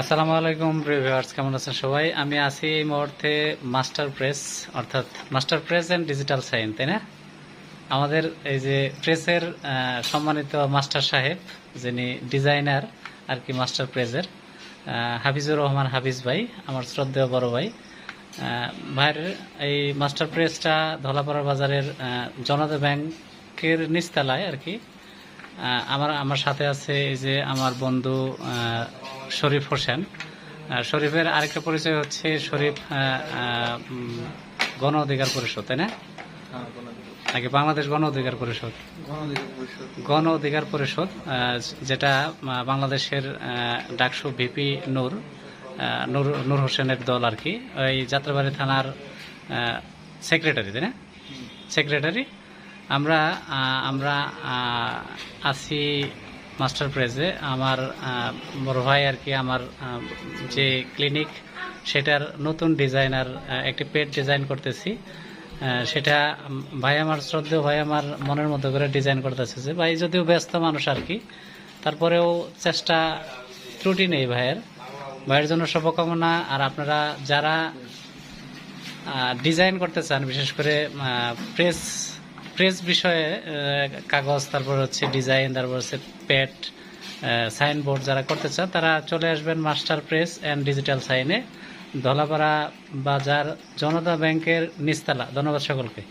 আসসালামু আলাইকুম ভিউয়ার্স, কেমন আছেন সবাই? আমি আছি এই মুহূর্তে মাস্টার প্রেস, অর্থাৎ master press and digital sign, তাই না? আমাদের এই যে প্রেসের সম্মানিত মাস্টার সাহেব, যিনি ডিজাইনার আর কি মাস্টার প্রেসের হাফিজুর রহমান হাফিজ ভাই, আমার শ্রদ্ধেয় বড় ভাই ভাইয়ের এই মাস্টার প্রেসটা ধলাপাড়া বাজারের জনতা ব্যাংকের নিচতলায় আর কি। আমার আমার সাথে আছে এই যে আমার বন্ধু শরীফ হোসেন। শরীফের আরেকটা পরিচয় হচ্ছে শরীফ গণ অধিকার পরিষদ তাই না? নাকি বাংলাদেশ গণ অধিকার পরিষদ? গণ অধিকার পরিষদ। যেটা বাংলাদেশের ডাকসু ভিপি নূর নূর নূর হোসেনের দল আর কি ওই যাত্রাবাড়ি থানার সেক্রেটারি তাই না? সেক্রেটারি আমরা আমরা আছি মাস্টার প্রেসে আমার বড় ভাই আর কি আমার যে ক্লিনিক, সেটার নতুন ডিজাইনার একটি পেট ডিজাইন করতেছি। সেটা ভাই আমার শ্রদ্ধেয়, ভাই আমার মনের মতো করে ডিজাইন করতেছে যে, ভাই যদিও ব্যস্ত মানুষ আর কি, তারপরেও চেষ্টা ত্রুটি নেই ভাইয়ের। ভাইয়ের জন্য শুভকামনা, আর আপনারা যারা ডিজাইন করতে চান, বিশেষ করে প্রেস প্রেস বিষয়ে কাগজ, তারপর হচ্ছে ডিজাইন তারপর হচ্ছে প্যাট সাইনবোর্ড যারা করতে চান, তারা চলে আসবেন মাস্টার প্রেস অ্যান্ড ডিজিটাল সাইনে ধলাপাড়া বাজার, জনতা ব্যাংকের নিস্তালা ধন্যবাদ সকলকে।